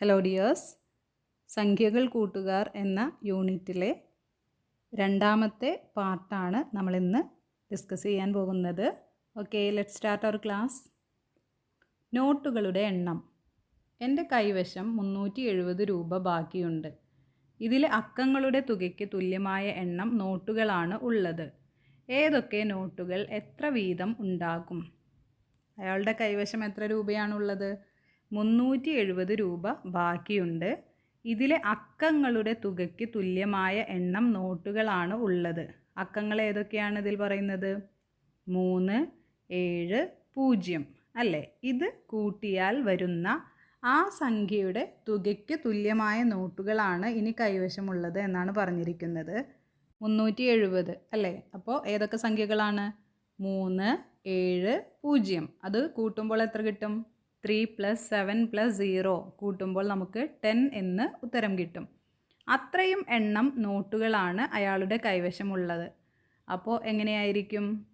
Hello dears സംഖ്യകൾ കൂട്ടുകാർ എന്ന യൂണിറ്റിലെ രണ്ടാമത്തെ പാർട്ടാണ് നമ്മളിന്ന് ഡിസ്കസ് ചെയ്യാൻ പോകുന്നത്. Okay let start our class നോട്ടുകളുടെ എണ്ണം. എന്റെ കൈവശം മുന്നൂറ്റി എഴുപത് രൂപ ബാക്കിയുണ്ട്. ഇതിൽ അക്കങ്ങളുടെ തുകയ്ക്ക് തുല്യമായ എണ്ണം നോട്ടുകളാണ് ഉള്ളത്. ഏതൊക്കെ നോട്ടുകൾ എത്ര വീതം ഉണ്ടാകും? അയാളുടെ കൈവശം എത്ര രൂപയാണുള്ളത് മുന്നൂറ്റി എഴുപത് രൂപ ബാക്കിയുണ്ട്. ഇതിലെ അക്കങ്ങളുടെ തുകയ്ക്ക് തുല്യമായ എണ്ണം നോട്ടുകളാണ് ഉള്ളത്. അക്കങ്ങൾ ഏതൊക്കെയാണ് ഇതിൽ പറയുന്നത്? മൂന്ന് ഏഴ് പൂജ്യം. അല്ലേ? ഇത് കൂട്ടിയാൽ വരുന്ന ആ സംഖ്യയുടെ തുകയ്ക്ക് തുല്യമായ നോട്ടുകളാണ് ഇനി കൈവശമുള്ളത് എന്നാണ് പറഞ്ഞിരിക്കുന്നത്. മുന്നൂറ്റി എഴുപത് അല്ലേ? അപ്പോൾ ഏതൊക്കെ സംഖ്യകളാണ്? മൂന്ന് ഏഴ് പൂജ്യം. അത് കൂട്ടുമ്പോൾ എത്ര കിട്ടും? Three plus seven plus zero കൂട്ടുമ്പോൾ നമുക്ക് ടെൻ എന്ന് ഉത്തരം കിട്ടും. അത്രയും എണ്ണം നോട്ടുകളാണ് അയാളുടെ കൈവശമുള്ളത്. അപ്പോൾ എങ്ങനെയായിരിക്കും?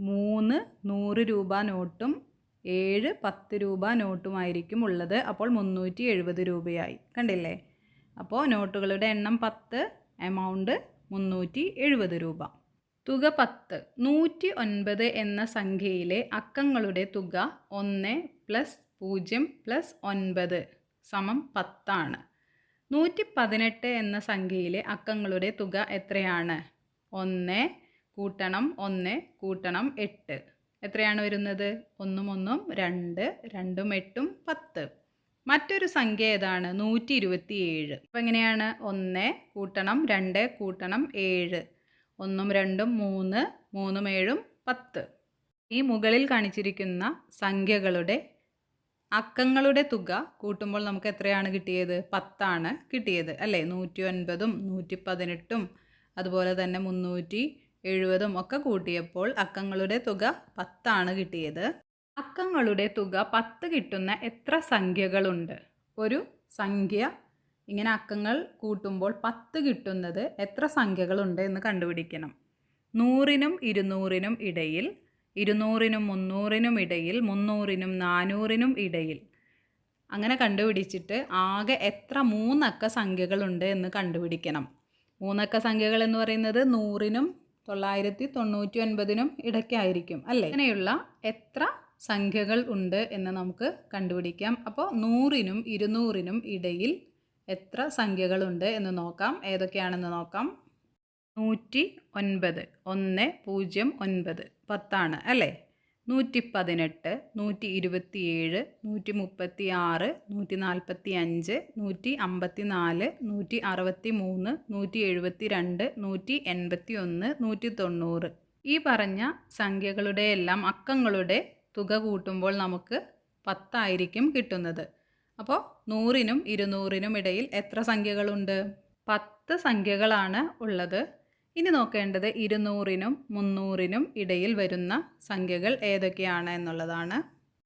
മൂന്ന് നൂറ് രൂപ നോട്ടും ഏഴ് പത്ത് രൂപ നോട്ടുമായിരിക്കും ഉള്ളത്. അപ്പോൾ മുന്നൂറ്റി എഴുപത് രൂപയായി. കണ്ടില്ലേ? അപ്പോൾ നോട്ടുകളുടെ എണ്ണം പത്ത് എമൗണ്ട് മുന്നൂറ്റി എഴുപത് രൂപ. തുക പത്ത്. നൂറ്റി ഒൻപത് എന്ന സംഖ്യയിലെ അക്കങ്ങളുടെ തുക ഒന്ന് പ്ലസ് പൂജ്യം പ്ലസ് ഒൻപത് സമം പത്താണ്. നൂറ്റി പതിനെട്ട് എന്ന സംഖ്യയിലെ അക്കങ്ങളുടെ തുക എത്രയാണ്? ഒന്ന് കൂട്ടണം ഒന്ന് കൂട്ടണം എട്ട്. എത്രയാണ് വരുന്നത്? ഒന്നും ഒന്നും രണ്ട് രണ്ടും എട്ടും പത്ത്. മറ്റൊരു സംഖ്യ ഏതാണ്? നൂറ്റി ഇരുപത്തി ഏഴ് അപ്പോൾ എങ്ങനെയാണ്? ഒന്ന് കൂട്ടണം രണ്ട് കൂട്ടണം ഏഴ്. ഒന്നും രണ്ടും മൂന്ന് മൂന്നും ഏഴും പത്ത്. ഈ മുകളിൽ കാണിച്ചിരിക്കുന്ന സംഖ്യകളുടെ അക്കങ്ങളുടെ തുക കൂട്ടുമ്പോൾ നമുക്ക് എത്രയാണ് കിട്ടിയത്? പത്താണ് കിട്ടിയത് അല്ലേ? നൂറ്റി ഒൻപതും നൂറ്റി പതിനെട്ടും അതുപോലെ തന്നെ മുന്നൂറ്റി എഴുപതും ഒക്കെ കൂട്ടിയപ്പോൾ അക്കങ്ങളുടെ തുക പത്താണ് കിട്ടിയത്. അക്കങ്ങളുടെ തുക പത്ത് കിട്ടുന്ന എത്ര സംഖ്യകളുണ്ട്? ഒരു സംഖ്യ. ഇങ്ങനെ അക്കങ്ങൾ കൂട്ടുമ്പോൾ പത്ത് കിട്ടുന്നത് എത്ര സംഖ്യകളുണ്ട് എന്ന് കണ്ടുപിടിക്കണം. നൂറിനും ഇരുന്നൂറിനും ഇടയിൽ ഇരുന്നൂറിനും മുന്നൂറിനും ഇടയിൽ മുന്നൂറിനും നാനൂറിനും ഇടയിൽ. അങ്ങനെ കണ്ടുപിടിച്ചിട്ട് ആകെ എത്ര മൂന്നക്ക സംഖ്യകളുണ്ട് എന്ന് കണ്ടുപിടിക്കണം. മൂന്നക്ക സംഖ്യകൾ എന്ന് പറയുന്നത് നൂറിനും തൊള്ളായിരത്തി തൊണ്ണൂറ്റി ഒൻപതിനും ഇടയ്ക്കായിരിക്കും അല്ലേ? അങ്ങനെയുള്ള എത്ര സംഖ്യകൾ ഉണ്ട് എന്ന് നമുക്ക് കണ്ടുപിടിക്കാം. അപ്പോൾ നൂറിനും ഇരുന്നൂറിനും ഇടയിൽ എത്ര സംഖ്യകളുണ്ട് എന്ന് നോക്കാം. ഏതൊക്കെയാണെന്ന് നോക്കാം. നൂറ്റി ഒൻപത് ഒന്ന് പൂജ്യം ഒൻപത്. പത്താണ് അല്ലേ? നൂറ്റി പതിനെട്ട് നൂറ്റി ഇരുപത്തിയേഴ് നൂറ്റി മുപ്പത്തി ആറ് നൂറ്റി നാൽപ്പത്തി അഞ്ച് നൂറ്റി അമ്പത്തി നാല് നൂറ്റി അറുപത്തി മൂന്ന് നൂറ്റി എഴുപത്തി രണ്ട് നൂറ്റി എൺപത്തി ഒന്ന് നൂറ്റി തൊണ്ണൂറ് ഈ പറഞ്ഞ സംഖ്യകളുടെ എല്ലാം അക്കങ്ങളുടെ തുക കൂട്ടുമ്പോൾ നമുക്ക് പത്തായിരിക്കും കിട്ടുന്നത്. അപ്പോൾ നൂറിനും ഇരുന്നൂറിനും ഇടയിൽ എത്ര സംഖ്യകളുണ്ട്? പത്ത് സംഖ്യകളാണ് ഉള്ളത്. ഇനി നോക്കേണ്ടത് ഇരുന്നൂറിനും മുന്നൂറിനും ഇടയിൽ വരുന്ന സംഖ്യകൾ ഏതൊക്കെയാണ് എന്നുള്ളതാണ്.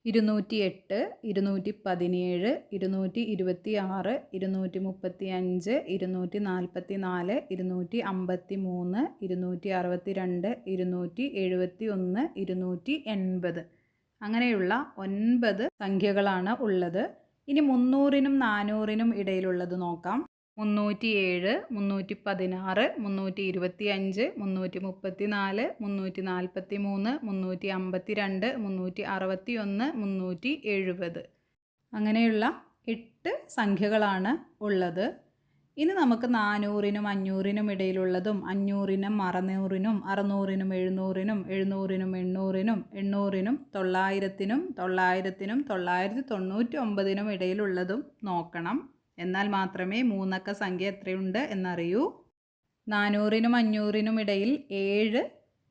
ഇരുന്നൂറ്റി എട്ട് ഇരുന്നൂറ്റി പതിനേഴ് ഇരുന്നൂറ്റി ഇരുപത്തി ആറ് ഇരുന്നൂറ്റി മുപ്പത്തി അഞ്ച് ഇരുന്നൂറ്റി നാൽപ്പത്തി നാല് ഇരുന്നൂറ്റി അമ്പത്തി മൂന്ന് ഇരുന്നൂറ്റി അറുപത്തി രണ്ട് ഇരുന്നൂറ്റി എഴുപത്തി ഒന്ന് ഇരുന്നൂറ്റി എൺപത് അങ്ങനെയുള്ള ഒൻപത് സംഖ്യകളാണ് ഉള്ളത്. ഇനി മുന്നൂറിനും നാനൂറിനും ഇടയിലുള്ളത് നോക്കാം. മുന്നൂറ്റി ഏഴ് മുന്നൂറ്റി പതിനാറ് മുന്നൂറ്റി ഇരുപത്തി അഞ്ച് മുന്നൂറ്റി മുപ്പത്തി നാല് മുന്നൂറ്റി നാൽപ്പത്തി മൂന്ന് മുന്നൂറ്റി അമ്പത്തി രണ്ട് മുന്നൂറ്റി അറുപത്തി ഒന്ന് മുന്നൂറ്റി എഴുപത് അങ്ങനെയുള്ള എട്ട് സംഖ്യകളാണ് ഉള്ളത്. ഇനി നമുക്ക് നാനൂറിനും അഞ്ഞൂറിനും ഇടയിലുള്ളതും അഞ്ഞൂറിനും അറുന്നൂറിനും അറുന്നൂറിനും എഴുന്നൂറിനും എഴുന്നൂറിനും എണ്ണൂറിനും എണ്ണൂറിനും തൊള്ളായിരത്തിനും തൊള്ളായിരത്തിനും തൊള്ളായിരത്തി തൊണ്ണൂറ്റി ഒമ്പതിനും ഇടയിലുള്ളതും നോക്കണം. എന്നാൽ മാത്രമേ മൂന്നക്ക സംഖ്യ എത്രയുണ്ട് എന്നറിയൂ. നാനൂറിനും അഞ്ഞൂറിനും ഇടയിൽ ഏഴ്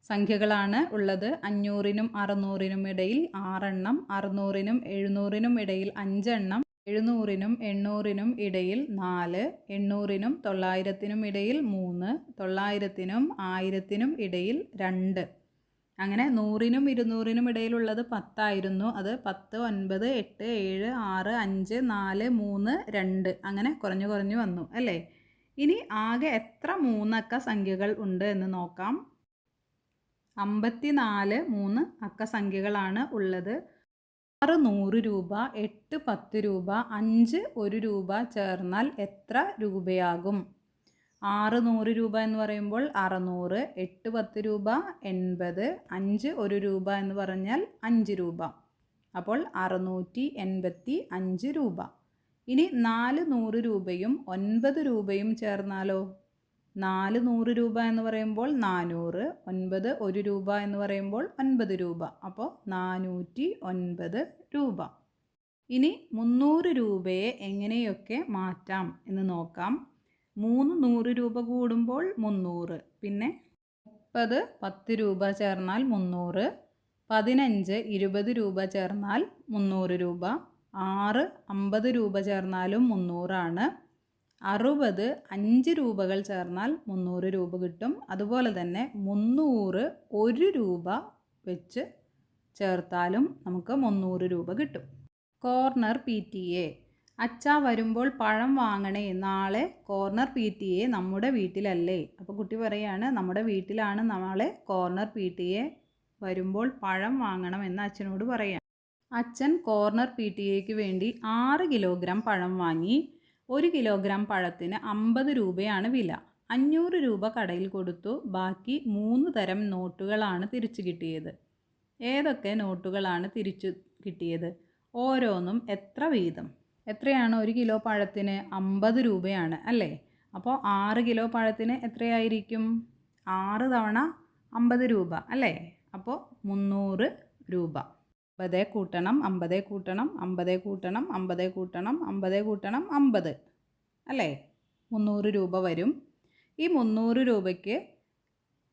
സംഖ്യകളാണ് ഉള്ളത്. അഞ്ഞൂറിനും അറുന്നൂറിനും ഇടയിൽ ആറെണ്ണം അറുന്നൂറിനും എഴുന്നൂറിനും ഇടയിൽ അഞ്ചെണ്ണം എഴുന്നൂറിനും എണ്ണൂറിനും ഇടയിൽ നാല് എണ്ണൂറിനും തൊള്ളായിരത്തിനും ഇടയിൽ മൂന്ന് തൊള്ളായിരത്തിനും ആയിരത്തിനും ഇടയിൽ രണ്ട്. അങ്ങനെ നൂറിനും ഇരുന്നൂറിനും ഇടയിലുള്ളത് പത്തായിരുന്നു. അത് പത്ത് ഒൻപത് എട്ട് ഏഴ് ആറ് അഞ്ച് നാല് മൂന്ന് രണ്ട്. അങ്ങനെ കുറഞ്ഞു കുറഞ്ഞു വന്നു അല്ലേ? ഇനി ആകെ എത്ര മൂന്നക്ക സംഖ്യകൾ ഉണ്ട് എന്ന് നോക്കാം. അമ്പത്തി നാല് മൂന്ന് അക്ക സംഖ്യകളാണ് ഉള്ളത്. ആറ് നൂറ് രൂപ എട്ട് പത്ത് രൂപ അഞ്ച് ഒരു രൂപ ചേർന്നാൽ എത്ര രൂപയാകും? ആറ് നൂറ് രൂപ എന്ന് പറയുമ്പോൾ അറുന്നൂറ് എട്ട് പത്ത് രൂപ എൺപത് അഞ്ച് ഒരു രൂപ എന്ന് പറഞ്ഞാൽ അഞ്ച് രൂപ. അപ്പോൾ അറുന്നൂറ്റി എൺപത്തി അഞ്ച് രൂപ. ഇനി നാല് നൂറ് രൂപയും ഒൻപത് രൂപയും ചേർന്നാലോ? നാല് നൂറ് രൂപ എന്ന് പറയുമ്പോൾ നാനൂറ് ഒൻപത് ഒരു രൂപ എന്ന് പറയുമ്പോൾ ഒൻപത് രൂപ. അപ്പോൾ നാനൂറ്റി ഒൻപത് രൂപ. ഇനി മുന്നൂറ് രൂപയെ എങ്ങനെയൊക്കെ മാറ്റാം എന്ന് നോക്കാം. മൂന്ന് നൂറ് രൂപ കൂടുമ്പോൾ മുന്നൂറ്. പിന്നെ മുപ്പത് പത്ത് രൂപ ചേർന്നാൽ മുന്നൂറ്. പതിനഞ്ച് ഇരുപത് രൂപ ചേർന്നാൽ മുന്നൂറ് രൂപ. ആറ് അമ്പത് രൂപ ചേർന്നാലും മുന്നൂറാണ്. അറുപത് അഞ്ച് രൂപകൾ ചേർന്നാൽ മുന്നൂറ് രൂപ കിട്ടും. അതുപോലെ തന്നെ മുന്നൂറ് ഒരു രൂപ വെച്ച് ചേർത്താലും നമുക്ക് മുന്നൂറ് രൂപ കിട്ടും. Corner P T A. അച്ഛ വരുമ്പോൾ പഴം വാങ്ങണേ നാളെ കോർണർ പി ടി എ നമ്മുടെ വീട്ടിലല്ലേ? അപ്പോൾ കുട്ടി പറയാണ് നമ്മുടെ വീട്ടിലാണ് നാളെ കോർണർ പി ടി എ വരുമ്പോൾ പഴം വാങ്ങണം എന്ന് അച്ഛനോട് പറയാം. അച്ഛൻ കോർണർ പി ടി എക്ക് വേണ്ടി ആറ് കിലോഗ്രാം പഴം വാങ്ങി. ഒരു കിലോഗ്രാം പഴത്തിന് അമ്പത് രൂപയാണ് വില. അഞ്ഞൂറ് രൂപ കടയിൽ കൊടുത്തു. ബാക്കി മൂന്ന് തരം നോട്ടുകളാണ് തിരിച്ചു കിട്ടിയത്. ഏതൊക്കെ നോട്ടുകളാണ് തിരിച്ചു കിട്ടിയത്? ഓരോന്നും എത്ര വീതം? എത്രയാണ്? ഒരു കിലോ പഴത്തിന് അമ്പത് രൂപയാണ് അല്ലേ? അപ്പോൾ ആറ് കിലോ പഴത്തിന് എത്രയായിരിക്കും? ആറ് തവണ അമ്പത് രൂപ അല്ലേ? അപ്പോൾ മുന്നൂറ് രൂപ. അമ്പത് കൂട്ടണം അമ്പത് കൂട്ടണം അമ്പത് കൂട്ടണം അമ്പത് കൂട്ടണം അമ്പത് കൂട്ടണം അമ്പത് അല്ലേ? മുന്നൂറ് രൂപ വരും. ഈ മുന്നൂറ് രൂപയ്ക്ക്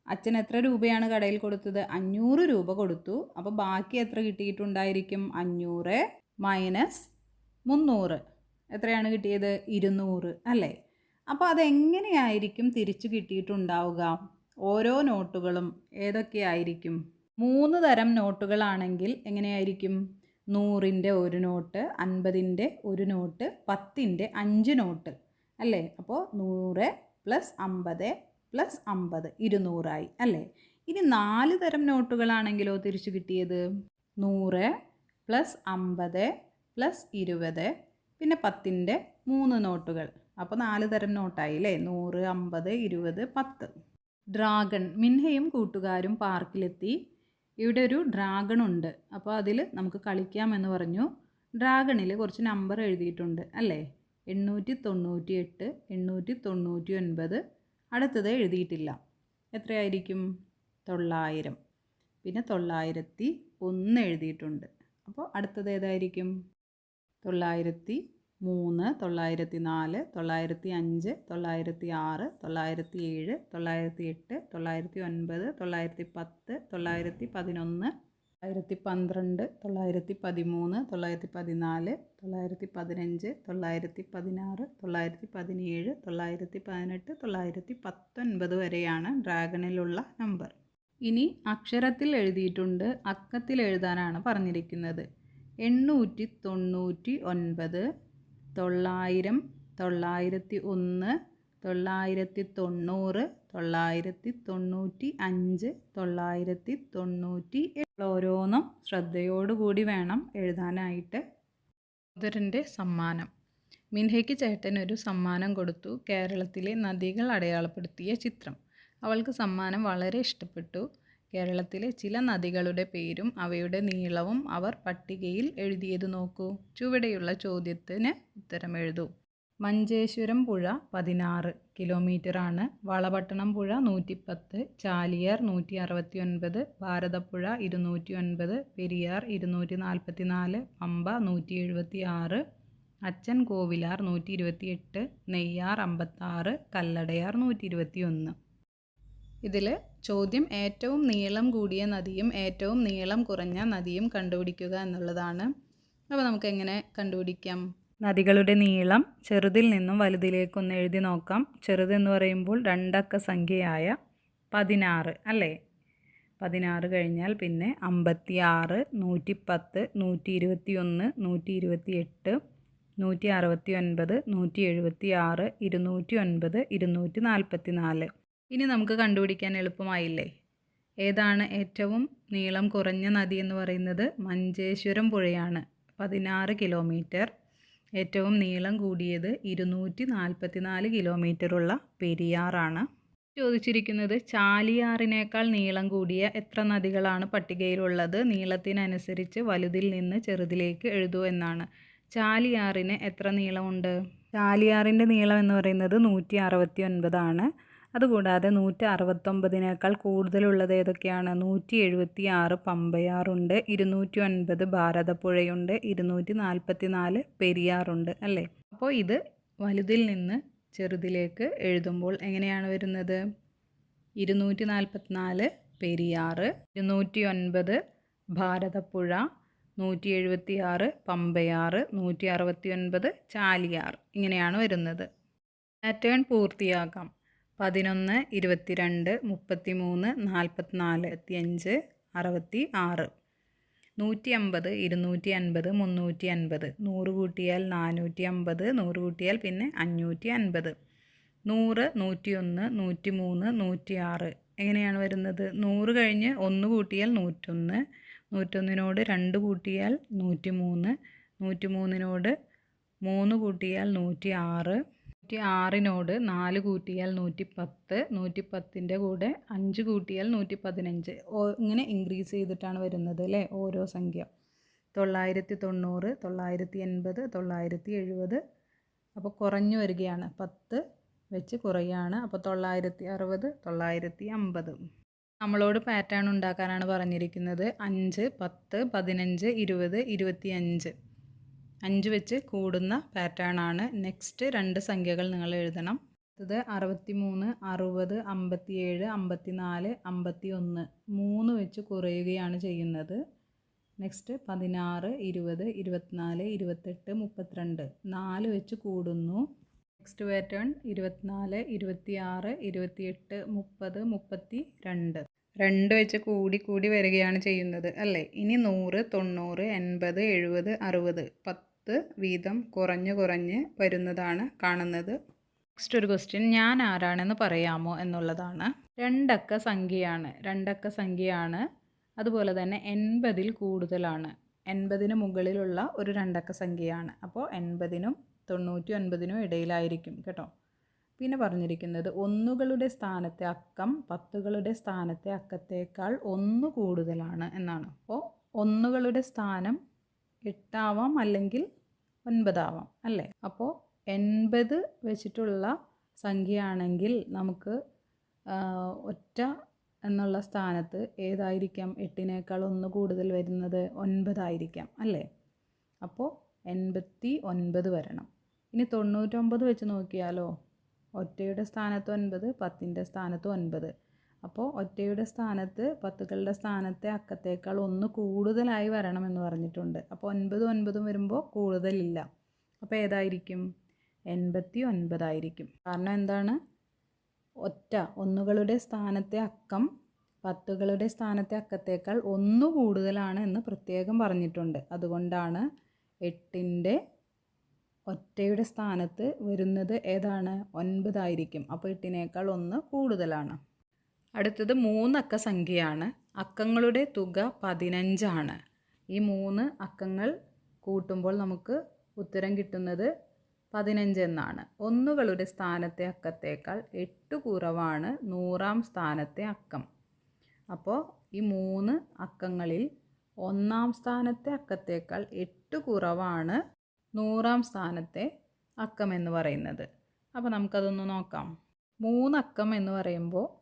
അച്ഛൻ എത്ര രൂപയാണ് കടയിൽ കൊടുത്തത്? അഞ്ഞൂറ് രൂപ കൊടുത്തു. അപ്പോൾ ബാക്കി എത്ര കിട്ടിയിട്ടുണ്ടായിരിക്കും? അഞ്ഞൂറ് മൈനസ് മുന്നൂറ്. എത്രയാണ് കിട്ടിയത്? ഇരുന്നൂറ് അല്ലേ? അപ്പോൾ അതെങ്ങനെയായിരിക്കും തിരിച്ചു കിട്ടിയിട്ടുണ്ടാവുക? ഓരോ നോട്ടുകളും ഏതൊക്കെയായിരിക്കും? മൂന്ന് തരം നോട്ടുകളാണെങ്കിൽ എങ്ങനെയായിരിക്കും? നൂറിന്റെ ഒരു നോട്ട് അൻപതിന്റെ ഒരു നോട്ട് പത്തിന്റെ അഞ്ച് നോട്ട് അല്ലേ? അപ്പോൾ നൂറ് പ്ലസ് അമ്പത് പ്ലസ് അമ്പത് ഇരുന്നൂറായി അല്ലേ? ഇനി നാല് തരം നോട്ടുകളാണെങ്കിലോ തിരിച്ചു കിട്ടിയത്? നൂറ് പ്ലസ് അമ്പത് പ്ലസ് ഇരുപത് പിന്നെ പത്തിന്റെ മൂന്ന് നോട്ടുകൾ. അപ്പോൾ നാല് തരം നോട്ടായി അല്ലേ നൂറ് അമ്പത് ഇരുപത് പത്ത്. ഡ്രാഗൺ മിൻഹയും കൂട്ടുകാരും പാർക്കിലെത്തി. ഇവിടെ ഒരു ഡ്രാഗൺ ഉണ്ട്. അപ്പോൾ അതിൽ നമുക്ക് കളിക്കാമെന്ന് പറഞ്ഞു. ഡ്രാഗണിൽ കുറച്ച് നമ്പർ എഴുതിയിട്ടുണ്ട് അല്ലേ? എണ്ണൂറ്റി തൊണ്ണൂറ്റി എട്ട് എണ്ണൂറ്റി തൊണ്ണൂറ്റി ഒൻപത് അടുത്തത് എഴുതിയിട്ടില്ല. എത്രയായിരിക്കും? തൊള്ളായിരം. പിന്നെ തൊള്ളായിരത്തി ഒന്ന് എഴുതിയിട്ടുണ്ട്. അപ്പോൾ അടുത്തത് ഏതായിരിക്കും? തൊള്ളായിരത്തി മൂന്ന് തൊള്ളായിരത്തി നാല് തൊള്ളായിരത്തി അഞ്ച് തൊള്ളായിരത്തി ആറ് തൊള്ളായിരത്തി ഏഴ് തൊള്ളായിരത്തി എട്ട് തൊള്ളായിരത്തി ഒൻപത് തൊള്ളായിരത്തി പത്ത് തൊള്ളായിരത്തി പതിനൊന്ന് തൊള്ളായിരത്തി പന്ത്രണ്ട് തൊള്ളായിരത്തി പതിമൂന്ന് തൊള്ളായിരത്തി പതിനാല് തൊള്ളായിരത്തി പതിനഞ്ച് തൊള്ളായിരത്തി പതിനാറ് തൊള്ളായിരത്തി പതിനേഴ് തൊള്ളായിരത്തി പതിനെട്ട് തൊള്ളായിരത്തി പത്തൊൻപത് വരെയാണ് ഡ്രാഗണിലുള്ള നമ്പർ. ഇനി അക്ഷരത്തിൽ എഴുതിയിട്ടുണ്ട് അക്കത്തിൽ എഴുതാനാണ് പറഞ്ഞിരിക്കുന്നത്. എണ്ണൂറ്റി തൊണ്ണൂറ്റി ഒൻപത് തൊള്ളായിരം തൊള്ളായിരത്തി ഒന്ന് തൊള്ളായിരത്തി തൊണ്ണൂറ് തൊള്ളായിരത്തി തൊണ്ണൂറ്റി അഞ്ച് തൊള്ളായിരത്തി തൊണ്ണൂറ്റി ഓരോന്നും ശ്രദ്ധയോടുകൂടി വേണം എഴുതാനായിട്ട്. സഹോദരന്റെ സമ്മാനം. മിൻഹയ്ക്ക് ചേട്ടൻ ഒരു സമ്മാനം കൊടുത്തു. കേരളത്തിലെ നദികൾ അടയാളപ്പെടുത്തിയ ചിത്രം. അവൾക്ക് സമ്മാനം വളരെ ഇഷ്ടപ്പെട്ടു. കേരളത്തിലെ ചില നദികളുടെ പേരും അവയുടെ നീളവും അവർ പട്ടികയിൽ എഴുതിയത് നോക്കൂ. ചുവടെയുള്ള ചോദ്യത്തിന് ഉത്തരം എഴുതൂ മഞ്ചേശ്വരം പുഴ പതിനാറ് കിലോമീറ്ററാണ്. വളപട്ടണം പുഴ നൂറ്റിപ്പത്ത് ചാലിയാർ നൂറ്റി അറുപത്തി ഒൻപത് ഭാരതപ്പുഴ ഇരുന്നൂറ്റി ഒൻപത് പെരിയാർ ഇരുന്നൂറ്റി നാൽപ്പത്തി നാല് പമ്പ നൂറ്റി എഴുപത്തി ആറ് അച്ഛൻ കോവിലാർ നൂറ്റി ഇരുപത്തി എട്ട് നെയ്യാർ അമ്പത്താറ് കല്ലടയാർ നൂറ്റി ഇരുപത്തി ഒന്ന് ഇതിൽ ചോദ്യം ഏറ്റവും നീളം കൂടിയ നദിയും ഏറ്റവും നീളം കുറഞ്ഞ നദിയും കണ്ടുപിടിക്കുക എന്നുള്ളതാണ്. അപ്പോൾ നമുക്ക് എങ്ങനെ കണ്ടുപിടിക്കാം? നദികളുടെ നീളം ചെറുതിൽ നിന്നും വലുതിലേക്കൊന്ന് എഴുതി നോക്കാം. ചെറുതെന്ന് പറയുമ്പോൾ രണ്ടക്ക സംഖ്യയായ പതിനാറ് അല്ലേ? പതിനാറ് കഴിഞ്ഞാൽ പിന്നെ അമ്പത്തി ആറ് നൂറ്റി പത്ത് നൂറ്റി ഇരുപത്തി ഒന്ന് നൂറ്റി ഇരുപത്തി എട്ട് നൂറ്റി അറുപത്തി ഒൻപത് നൂറ്റി എഴുപത്തി ആറ് ഇരുന്നൂറ്റി ഒൻപത് ഇരുന്നൂറ്റി നാൽപ്പത്തി നാല് ഇനി നമുക്ക് കണ്ടുപിടിക്കാൻ എളുപ്പമായില്ലേ? ഏതാണ് ഏറ്റവും നീളം കുറഞ്ഞ നദി എന്ന് പറയുന്നത്? മഞ്ചേശ്വരം പുഴയാണ് പതിനാറ് കിലോമീറ്റർ. ഏറ്റവും നീളം കൂടിയത് ഇരുന്നൂറ്റി നാൽപ്പത്തി നാല് കിലോമീറ്ററുള്ള പെരിയാറാണ്. ചോദിച്ചിരിക്കുന്നത് ചാലിയാറിനേക്കാൾ നീളം കൂടിയ എത്ര നദികളാണ് പട്ടികയിലുള്ളത്? നീളത്തിനനുസരിച്ച് വലുതിൽ നിന്ന് ചെറുതിലേക്ക് എഴുതൂ എന്നാണ്. ചാലിയാറിന് എത്ര നീളമുണ്ട്? ചാലിയാറിന്റെ നീളം എന്ന് പറയുന്നത് നൂറ്റി അറുപത്തി ഒൻപതാണ് അതുകൂടാതെ നൂറ്റി അറുപത്തൊമ്പതിനേക്കാൾ കൂടുതലുള്ളത് ഏതൊക്കെയാണ്? നൂറ്റി എഴുപത്തി ആറ് പമ്പയാറുണ്ട് ഇരുന്നൂറ്റി ഒൻപത് ഭാരതപ്പുഴയുണ്ട് ഇരുന്നൂറ്റി നാൽപ്പത്തി നാല് പെരിയാറുണ്ട് അല്ലേ? അപ്പോൾ ഇത് വലുതിൽ നിന്ന് ചെറുതിലേക്ക് എഴുതുമ്പോൾ എങ്ങനെയാണ് വരുന്നത്? ഇരുന്നൂറ്റി നാൽപ്പത്തിനാല് പെരിയാറ് ഇരുന്നൂറ്റി ഒൻപത് ഭാരതപ്പുഴ നൂറ്റി എഴുപത്തി ആറ് പമ്പയാറ് നൂറ്റി അറുപത്തി ഒൻപത് ചാലിയാർ. ഇങ്ങനെയാണ് വരുന്നത്. പാറ്റേൺ പൂർത്തിയാക്കാം. പതിനൊന്ന് ഇരുപത്തിരണ്ട് മുപ്പത്തി മൂന്ന് നാൽപ്പത്തിനാല് അഞ്ച് അറുപത്തി ആറ് നൂറ്റി അമ്പത് ഇരുന്നൂറ്റി അൻപത് മുന്നൂറ്റി അൻപത് നൂറ് കൂട്ടിയാൽ നാനൂറ്റി അമ്പത് നൂറ് കൂട്ടിയാൽ പിന്നെ അഞ്ഞൂറ്റി അൻപത് നൂറ് നൂറ്റി ഒന്ന് നൂറ്റി മൂന്ന് നൂറ്റി ആറ് എങ്ങനെയാണ് വരുന്നത്? നൂറ് കഴിഞ്ഞ് ഒന്ന് കൂട്ടിയാൽ നൂറ്റൊന്ന് നൂറ്റൊന്നിനോട് രണ്ട് കൂട്ടിയാൽ നൂറ്റി മൂന്ന് നൂറ്റി മൂന്നിനോട് മൂന്ന് കൂട്ടിയാൽ നൂറ്റി ആറ് നൂറ്റി ആറിനോട് നാല് കൂട്ടിയാൽ നൂറ്റി പത്ത് നൂറ്റി പത്തിന്റെ കൂടെ അഞ്ച് കൂട്ടിയാൽ നൂറ്റി പതിനഞ്ച് ഇങ്ങനെ ഇൻക്രീസ് ചെയ്തിട്ടാണ് വരുന്നത് അല്ലേ ഓരോ സംഖ്യ. തൊള്ളായിരത്തി തൊണ്ണൂറ് തൊള്ളായിരത്തി എൺപത് തൊള്ളായിരത്തി എഴുപത് അപ്പോൾ കുറഞ്ഞു വരികയാണ്. പത്ത് വെച്ച് കുറയാണ്. അപ്പോൾ തൊള്ളായിരത്തി അറുപത് തൊള്ളായിരത്തി അമ്പത് നമ്മളോട് പാറ്റേൺ ഉണ്ടാക്കാനാണ് പറഞ്ഞിരിക്കുന്നത്. അഞ്ച് പത്ത് പതിനഞ്ച് ഇരുപത് ഇരുപത്തി അഞ്ച് അഞ്ച് വെച്ച് കൂടുന്ന പാറ്റേൺ ആണ്. നെക്സ്റ്റ് രണ്ട് സംഖ്യകൾ നിങ്ങൾ എഴുതണം. അടുത്തത് അറുപത്തി മൂന്ന് അറുപത് അമ്പത്തിയേഴ് അമ്പത്തിനാല് അമ്പത്തി ഒന്ന് മൂന്ന് വെച്ച് കുറയുകയാണ് ചെയ്യുന്നത്. നെക്സ്റ്റ് പതിനാറ് ഇരുപത് ഇരുപത്തിനാല് ഇരുപത്തെട്ട് മുപ്പത്തിരണ്ട്. നാല് വെച്ച് കൂടുന്നു. നെക്സ്റ്റ് പാറ്റേൺ ഇരുപത്തിനാല് ഇരുപത്തിയാറ് ഇരുപത്തിയെട്ട് മുപ്പത് മുപ്പത്തി രണ്ട് രണ്ട് വെച്ച് കൂടി കൂടി വരികയാണ് ചെയ്യുന്നത് അല്ലേ? ഇനി നൂറ് തൊണ്ണൂറ് എൺപത് എഴുപത് അറുപത് പത്ത് വീതം കുറഞ്ഞ് കുറഞ്ഞ് വരുന്നതാണ് കാണുന്നത്. നെക്സ്റ്റ് ഒരു ക്വസ്റ്റ്യൻ ഞാൻ ആരാണെന്ന് പറയാമോ എന്നുള്ളതാണ്. രണ്ടക്ക സംഖ്യയാണ്. രണ്ടക്ക സംഖ്യയാണ്. അതുപോലെ തന്നെ എൺപതിൽ കൂടുതലാണ്. എൺപതിന് മുകളിലുള്ള ഒരു രണ്ടക്ക സംഖ്യയാണ്. അപ്പോൾ എൺപതിനും തൊണ്ണൂറ്റി ഒൻപതിനും ഇടയിലായിരിക്കും കേട്ടോ. പിന്നെ പറഞ്ഞിരിക്കുന്നത് ഒന്നുകളുടെ സ്ഥാനത്തെ അക്കം പത്തുകളുടെ സ്ഥാനത്തെ അക്കത്തേക്കാൾ ഒന്ന് കൂടുതലാണ് എന്നാണ്. അപ്പോൾ ഒന്നുകളുടെ സ്ഥാനം എട്ടാവാം അല്ലെങ്കിൽ ഒൻപതാവാം അല്ലേ? അപ്പോൾ എൺപത് വെച്ചിട്ടുള്ള സംഖ്യയാണെങ്കിൽ നമുക്ക് ഒറ്റ എന്നുള്ള സ്ഥാനത്ത് ഏതായിരിക്കാം? എട്ടിനേക്കാൾ ഒന്ന് കൂടുതൽ വരുന്നത് ഒൻപതായിരിക്കാം അല്ലേ? അപ്പോൾ എൺപത്തി ഒൻപത് വരണം. ഇനി തൊണ്ണൂറ്റൊമ്പത് വെച്ച് നോക്കിയാലോ? ഒറ്റയുടെ സ്ഥാനത്ത് ഒൻപത് പത്തിന്റെ സ്ഥാനത്ത് ഒൻപത്. അപ്പോൾ ഒറ്റയുടെ സ്ഥാനത്ത് പത്തുകളുടെ സ്ഥാനത്തെ അക്കത്തേക്കാൾ ഒന്ന് കൂടുതലായി വരണമെന്ന് പറഞ്ഞിട്ടുണ്ട്. അപ്പോൾ ഒൻപത് ഒൻപതും വരുമ്പോൾ കൂടുതലില്ല. അപ്പോൾ ഏതായിരിക്കും? എൺപത്തി ഒൻപതായിരിക്കും കാരണം എന്താണ്? ഒറ്റ ഒന്നുകളുടെ സ്ഥാനത്തെ അക്കം പത്തുകളുടെ സ്ഥാനത്തെ അക്കത്തേക്കാൾ ഒന്ന് കൂടുതലാണ് എന്ന് പ്രത്യേകം പറഞ്ഞിട്ടുണ്ട്. അതുകൊണ്ടാണ് എട്ടിന്റെ ഒറ്റയുടെ സ്ഥാനത്ത് വരുന്നത് ഏതാണ്? ഒൻപതായിരിക്കും. അപ്പോൾ എട്ടിനേക്കാൾ ഒന്ന് കൂടുതലാണ്. അടുത്തത് മൂന്നക്ക സംഖ്യയാണ്. അക്കങ്ങളുടെ തുക പതിനഞ്ചാണ്. ഈ മൂന്ന് അക്കങ്ങൾ കൂട്ടുമ്പോൾ നമുക്ക് ഉത്തരം കിട്ടുന്നത് പതിനഞ്ച് എന്നാണ്. ഒന്നുകളുടെ സ്ഥാനത്തെ അക്കത്തേക്കാൾ എട്ട് കുറവാണ് നൂറാം സ്ഥാനത്തെ അക്കം. അപ്പോൾ ഈ മൂന്ന് അക്കങ്ങളിൽ ഒന്നാം സ്ഥാനത്തെ അക്കത്തേക്കാൾ എട്ട് കുറവാണ് നൂറാം സ്ഥാനത്തെ അക്കം എന്ന് പറയുന്നത്. അപ്പോൾ നമുക്കതൊന്ന് നോക്കാം. മൂന്നക്കം എന്ന് പറയുമ്പോൾ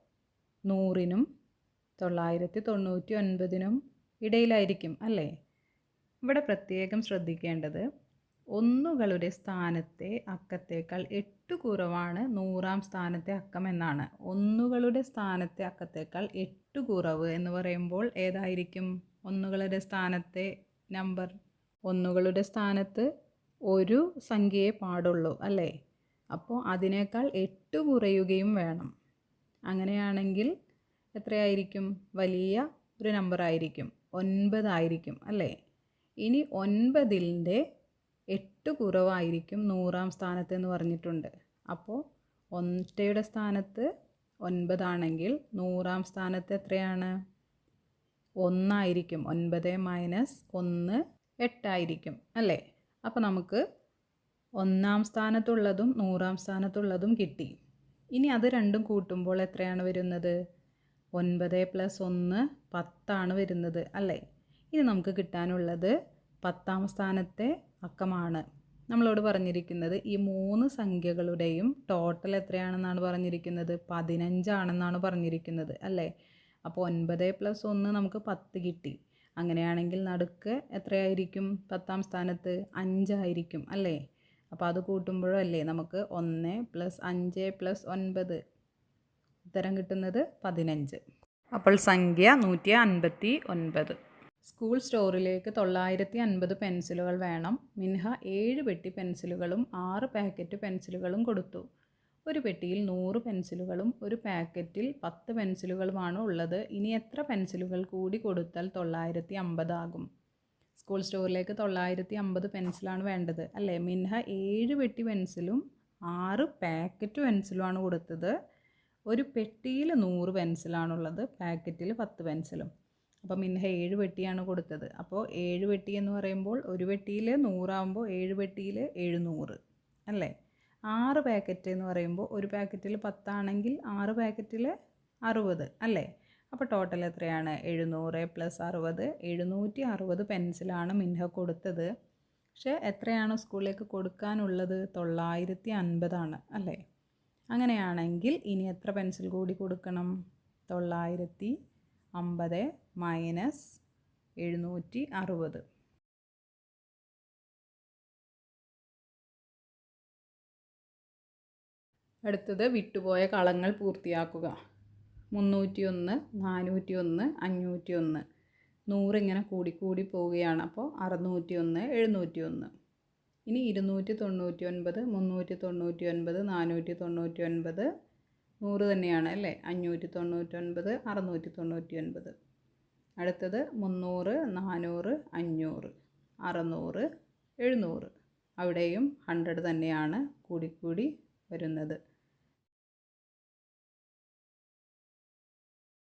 നൂറിനും തൊള്ളായിരത്തി തൊണ്ണൂറ്റി ഒൻപതിനും ഇടയിലായിരിക്കും അല്ലേ? ഇവിടെ പ്രത്യേകം ശ്രദ്ധിക്കേണ്ടത് ഒന്നുകളുടെ സ്ഥാനത്തെ അക്കത്തേക്കാൾ എട്ട് കുറവാണ് നൂറാം സ്ഥാനത്തെ അക്കം എന്നാണ്. ഒന്നുകളുടെ സ്ഥാനത്തെ അക്കത്തേക്കാൾ എട്ട് കുറവ് എന്ന് പറയുമ്പോൾ ഏതായിരിക്കും? ഒന്നുകളുടെ സ്ഥാനത്തെ നമ്പർ? ഒന്നുകളുടെ സ്ഥാനത്ത് ഒരു സംഖ്യയെ പാടുള്ളൂ അല്ലേ? അപ്പോൾ അതിനേക്കാൾ എട്ട് കുറയുകയും വേണം. അങ്ങനെയാണെങ്കിൽ എത്രയായിരിക്കും? വലിയ ഒരു നമ്പർ ആയിരിക്കും. ഒൻപതായിരിക്കും അല്ലേ? ഇനി ഒൻപതിന്റെ എട്ട് കുറവായിരിക്കും നൂറാം സ്ഥാനത്ത് എന്ന് പറഞ്ഞിട്ടുണ്ട്. അപ്പോൾ ഒറ്റയുടെ സ്ഥാനത്ത് ഒൻപതാണെങ്കിൽ നൂറാം സ്ഥാനത്ത് എത്രയാണ്? ഒന്നായിരിക്കും. ഒൻപത് മൈനസ് ഒന്ന് എട്ടായിരിക്കും അല്ലേ? അപ്പോൾ നമുക്ക് ഒന്നാം സ്ഥാനത്തുള്ളതും നൂറാം സ്ഥാനത്തുള്ളതും കിട്ടി. ഇനി അത് രണ്ടും കൂട്ടുമ്പോൾ എത്രയാണ് വരുന്നത്? ഒൻപത് പ്ലസ് ഒന്ന് പത്താണ് വരുന്നത് അല്ലേ? ഇനി നമുക്ക് കിട്ടാനുള്ളത് പത്താം സ്ഥാനത്തെ അക്കമാണ്. നമ്മളോട് പറഞ്ഞിരിക്കുന്നത് ഈ മൂന്ന് സംഖ്യകളുടെയും ടോട്ടൽ എത്രയാണെന്നാണ് പറഞ്ഞിരിക്കുന്നത്? പതിനഞ്ചാണെന്നാണ് പറഞ്ഞിരിക്കുന്നത് അല്ലേ? അപ്പോൾ ഒൻപത് പ്ലസ് ഒന്ന് നമുക്ക് പത്ത് കിട്ടി. അങ്ങനെയാണെങ്കിൽ നടുക്ക് എത്രയായിരിക്കും? പത്താം സ്ഥാനത്ത് അഞ്ചായിരിക്കും അല്ലേ? അപ്പോൾ അത് കൂട്ടുമ്പോഴല്ലേ നമുക്ക് ഒന്ന് പ്ലസ് അഞ്ച് പ്ലസ് ഒൻപത് ഉത്തരം കിട്ടുന്നത് പതിനഞ്ച്. അപ്പോൾ സംഖ്യ നൂറ്റി അൻപത്തി ഒൻപത് സ്കൂൾ സ്റ്റോറിലേക്ക് തൊള്ളായിരത്തി അൻപത് പെൻസിലുകൾ വേണം. മിൻഹ ഏഴ് പെട്ടി പെൻസിലുകളും ആറ് പാക്കറ്റ് പെൻസിലുകളും കൊടുത്തു. ഒരു പെട്ടിയിൽ നൂറ് പെൻസിലുകളും ഒരു പാക്കറ്റിൽ പത്ത് പെൻസിലുകളുമാണ് ഉള്ളത്. ഇനി എത്ര പെൻസിലുകൾ കൂടി കൊടുത്താൽ തൊള്ളായിരത്തി അമ്പതാകും സ്കൂൾ സ്റ്റോറിലേക്ക് തൊള്ളായിരത്തി അമ്പത് പെൻസിലാണ് വേണ്ടത്. അല്ലേ? മിൻഹ ഏഴ് പെട്ടി പെൻസിലും ആറ് പാക്കറ്റ് പെൻസിലുമാണ് കൊടുത്തത്. ഒരു പെട്ടിയിൽ നൂറ് പെൻസിലാണുള്ളത് പാക്കറ്റിൽ പത്ത് പെൻസിലും അപ്പോൾ മിൻഹ ഏഴ് പെട്ടിയാണ് കൊടുത്തത്. അപ്പോൾ ഏഴ് പെട്ടി എന്ന് പറയുമ്പോൾ ഒരു പെട്ടിയിൽ നൂറാകുമ്പോൾ ഏഴ് പെട്ടിയിൽ എഴുന്നൂറ്. അല്ലേ? ആറ് പാക്കറ്റ് എന്ന് പറയുമ്പോൾ ഒരു പാക്കറ്റിൽ പത്താണെങ്കിൽ ആറ് പാക്കറ്റിൽ അറുപത്. അല്ലേ? അപ്പോൾ ടോട്ടൽ എത്രയാണ്? എഴുന്നൂറ് പ്ലസ് അറുപത്. എഴുന്നൂറ്റി അറുപത് പെൻസിലാണ് മിൻഹ കൊടുത്തത്. പക്ഷേ എത്രയാണ് സ്കൂളിലേക്ക് കൊടുക്കാനുള്ളത്? തൊള്ളായിരത്തി അൻപതാണ് അല്ലേ? അങ്ങനെയാണെങ്കിൽ ഇനി എത്ര പെൻസിൽ കൂടി കൊടുക്കണം? തൊള്ളായിരത്തി അമ്പത് മൈനസ് എഴുന്നൂറ്റി അറുപത് അടുത്തത് വിട്ടുപോയ കളങ്ങൾ പൂർത്തിയാക്കുക. മുന്നൂറ്റി ഒന്ന് നാനൂറ്റി ഒന്ന് അഞ്ഞൂറ്റി ഒന്ന് നൂറിങ്ങനെ കൂടിക്കൂടി പോവുകയാണ്. അപ്പോൾ അറുന്നൂറ്റി ഒന്ന് എഴുന്നൂറ്റി ഒന്ന് ഇനി ഇരുന്നൂറ്റി തൊണ്ണൂറ്റി ഒൻപത് മുന്നൂറ്റി തൊണ്ണൂറ്റി ഒൻപത് നാനൂറ്റി തൊണ്ണൂറ്റി ഒൻപത് നൂറ് തന്നെയാണ് അല്ലേ? അഞ്ഞൂറ്റി തൊണ്ണൂറ്റി ഒൻപത് അറുന്നൂറ്റി തൊണ്ണൂറ്റി ഒൻപത് അടുത്തത് മുന്നൂറ് നാനൂറ് അഞ്ഞൂറ്. അറുന്നൂറ് എഴുന്നൂറ്. അവിടെയും ഹൺഡ്രഡ് തന്നെയാണ് കൂടിക്കൂടി വരുന്നത്.